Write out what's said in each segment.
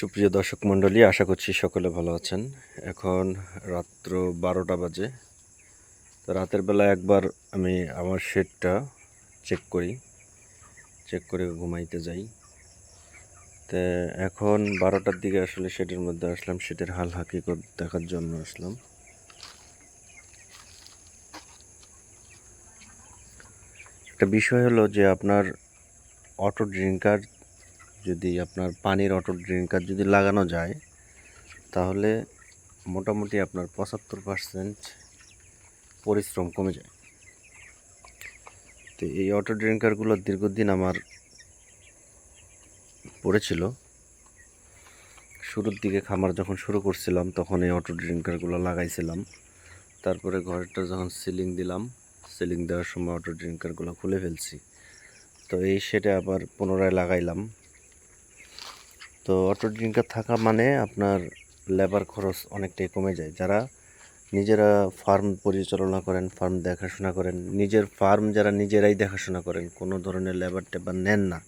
সুপ্রিয় দর্শক মণ্ডলী, আশা করছি সকলে ভালো আছেন। এখন রাত্র বারোটা বাজে। তো রাতের বেলা একবার আমি আমার শেডটা চেক করি। চেক করে ঘুমাইতে যাই। তো এখন বারোটার দিকে আসলে শেডের মধ্যে আসলাম। শেডের হাল হাকিকত দেখার জন্য আসলাম। একটা বিষয় হলো যে আপনার অটো ড্রিঙ্কার যদি আপনার পানির অটো ড্রিঙ্কার যদি লাগানো যায়, তাহলে মোটামুটি আপনার পঁচাত্তর পার্সেন্ট পরিশ্রম কমে যায়। তো এই অটো ড্রিঙ্কারগুলো দীর্ঘদিন আমার পড়েছিল। শুরুর দিকে খামার যখন শুরু করছিলাম, তখন এই অটো ড্রিঙ্কারগুলো লাগাইছিলাম। তারপরে ঘরটা যখন সিলিং দিলাম, সিলিং দেওয়ার সময় অটো ড্রিঙ্কারগুলো খুলে ফেলছি। তো এই সেটা আবার পুনরায় লাগাইলাম। তো অটো ড্রিঙ্কার থাকা মানে আপনার লেবার খরচ অনেকটাই কমে যায়। যারা নিজেরা ফার্ম পরিচালনা করেন ফার্ম দেখাশোনা করেন, নিজের ফার্ম যারা নিজেরাই দেখাশোনা করেন, কোনো ধরনের লেবার টেবার নেন না,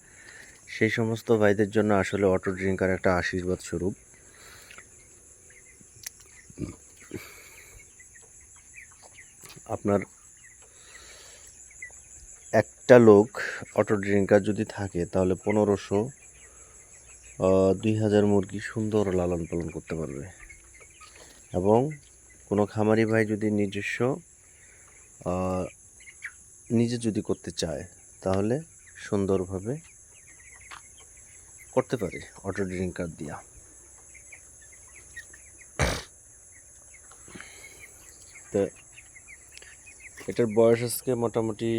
সেই সমস্ত ভাইদের জন্য আসলে অটো ড্রিঙ্কার একটা আশীর্বাদ স্বরূপ। আপনার একটা লোক অটো ড্রিঙ্কার যদি থাকে, তাহলে পনেরোশো দুই হাজার মুরগি সুন্দর লালন পালন করতে পারবে। এবং কোনো খামারি ভাই যদি নিজস্ব নিজে যদি করতে চায়, তাহলে সুন্দরভাবে করতে পারে অটো ড্রিঙ্কার দিয়া। তো এটার বয়স আজকে মোটামুটি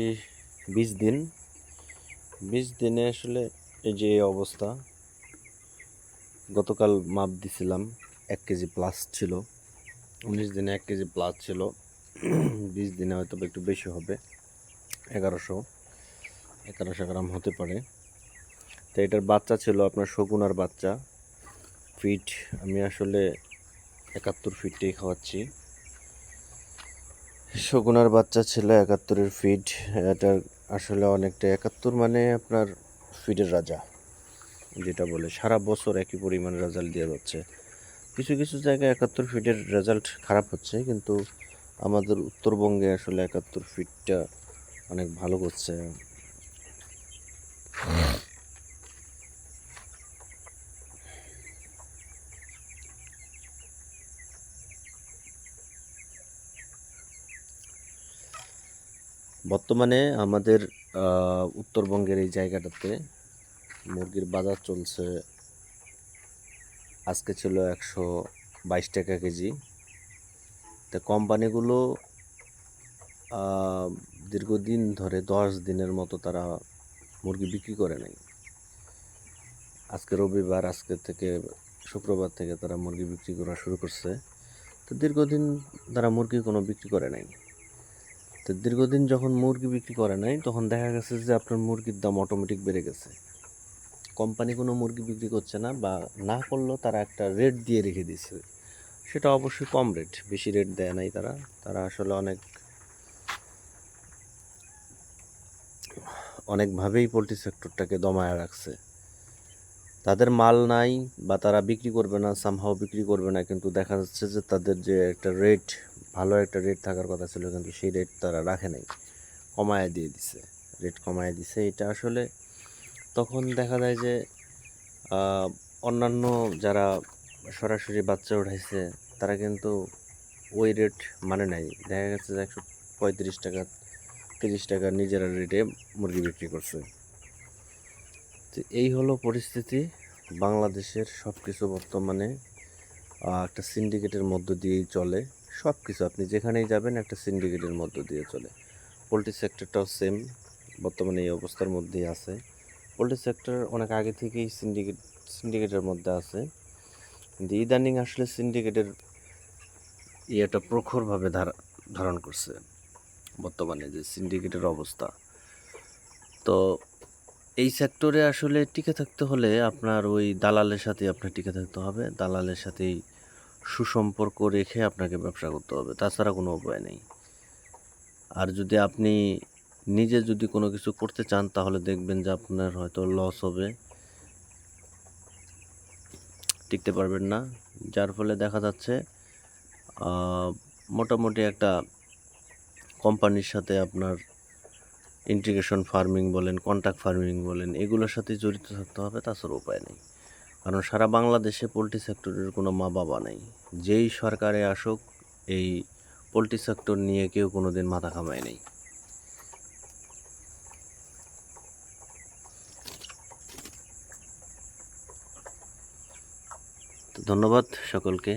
বিশ দিন। বিশ দিনে আসলে এই যে অবস্থা গতকাল মাপ দিছিলাম, এক কেজি প্লাস ছিল। উনিশ দিনে এক কেজি প্লাস ছিল। বিশ দিনে হয়তো একটু বেশি হবে, এগারোশো এগারোশো গ্রাম হতে পারে। তো এটার বাচ্চা ছিল আপনার শগুনার বাচ্চা। ফিট আমি আসলে একাত্তর ফিটটাই খাওয়াচ্ছি। শগুনার বাচ্চা ছিল একাত্তরের ফিট এটা আসলে অনেকটা একাত্তর মানে আপনার ফিডের রাজা। যেটা বলে, সারা বছর একই পরিমাণ রেজাল্ট দিয়ে যাচ্ছে কিছু কিছু জায়গায় একাত্তর ফিটের রেজাল্ট খারাপ হচ্ছে, কিন্তু আমাদের উত্তরবঙ্গে আসলে একাত্তর ফিটটা অনেক ভালো করছে। বর্তমানে আমাদের উত্তরবঙ্গের এই জায়গাটাতে মুরগির বাজার চলছে। আজকে ছিল একশো বাইশ টাকা কেজি। তা কোম্পানিগুলো দীর্ঘদিন ধরে দশ দিনের মতো তারা মুরগি বিক্রি করে নাই। আজকে রবিবার, আজকে থেকে শুক্রবার থেকে তারা মুরগি বিক্রি করা শুরু করছে। তো দীর্ঘদিন তারা মুরগি কোনো বিক্রি করে নাই। তো দীর্ঘদিন যখন মুরগি বিক্রি করে নাই, তখন দেখা গেছে যে আপনার মুরগির দাম অটোমেটিক বেড়ে গেছে। কোম্পানি কোনো মুরগি বিক্রি করছে না বা না করলেও তারা একটা রেট দিয়ে রেখে দিচ্ছে সেটা অবশ্যই কম রেট বেশি রেট দেয় নাই তারা। তারা আসলে অনেক, অনেকভাবেই পোলট্রি সেক্টরটাকে দমায় রাখছে। তাদের মাল নাই বা তারা বিক্রি করবে না সামহাও বিক্রি করবে না, কিন্তু দেখা যাচ্ছে যে তাদের যে একটা রেট ভালো একটা রেট থাকার কথা ছিল, কিন্তু সেই রেট তারা রাখে নাই। কমায় দিয়ে দিছে রেট কমায় দিছে। এটা আসলে তখন দেখা যায় যে অন্যান্য যারা সরাসরি বাচ্চা উঠাইছে, তারা কিন্তু ওই রেট মানে নাই। দেখা গেছে যে একশো পঁয়ত্রিশ টাকা, তিরিশ টাকা নিজেরা রেটে মুরগি বিক্রি করছে। তো এই হলো পরিস্থিতি বাংলাদেশের সব কিছু বর্তমানে একটা সিন্ডিকেটের মধ্য দিয়েই চলে। সব কিছু আপনি যেখানেই যাবেন, একটা সিন্ডিকেটের মধ্য দিয়ে চলে। পোলট্রি সেক্টরটাও সেম বর্তমানে এই অবস্থার মধ্যেই আছে। পোলট্রি সেক্টর অনেক আগে থেকেই সিন্ডিকেট সিন্ডিকেটের মধ্যে আছে। কিন্তু ইদানিং আসলে সিন্ডিকেটের ইয়েটা প্রখরভাবে ধারা, ধারণ করছে বর্তমানে যে সিন্ডিকেটের অবস্থা। তো এই সেক্টরে আসলে টিকে থাকতে হলে আপনার ওই দালালের সাথে আপনার টিকে থাকতে হবে। দালালের সাথেই সুসম্পর্ক রেখে আপনাকে ব্যবসা করতে হবে। তাছাড়া কোনো উপায় নেই। আর যদি আপনি নিজে যদি কোনো কিছু করতে চান, তাহলে দেখবেন যে আপনার হয়তো লস হবে। টিকতে পারবেন না। যার ফলে দেখা যাচ্ছে মোটামুটি একটা কোম্পানির সাথে আপনার ইন্টিগ্রেশন ফার্মিং বলেন কন্ট্রাক্ট ফার্মিং বলেন, এগুলোর সাথে জড়িত থাকতে হবে তাছাড়া উপায় নেই। কারণ সারা বাংলাদেশে পোলট্রি সেক্টরের কোনো মা বাবা নেই। যেই সরকারে আসুক, এই পোলট্রি সেক্টর নিয়ে কেউ কোনো দিন মাথা ঘামায় নেই তো ধন্যবাদ সকলকে।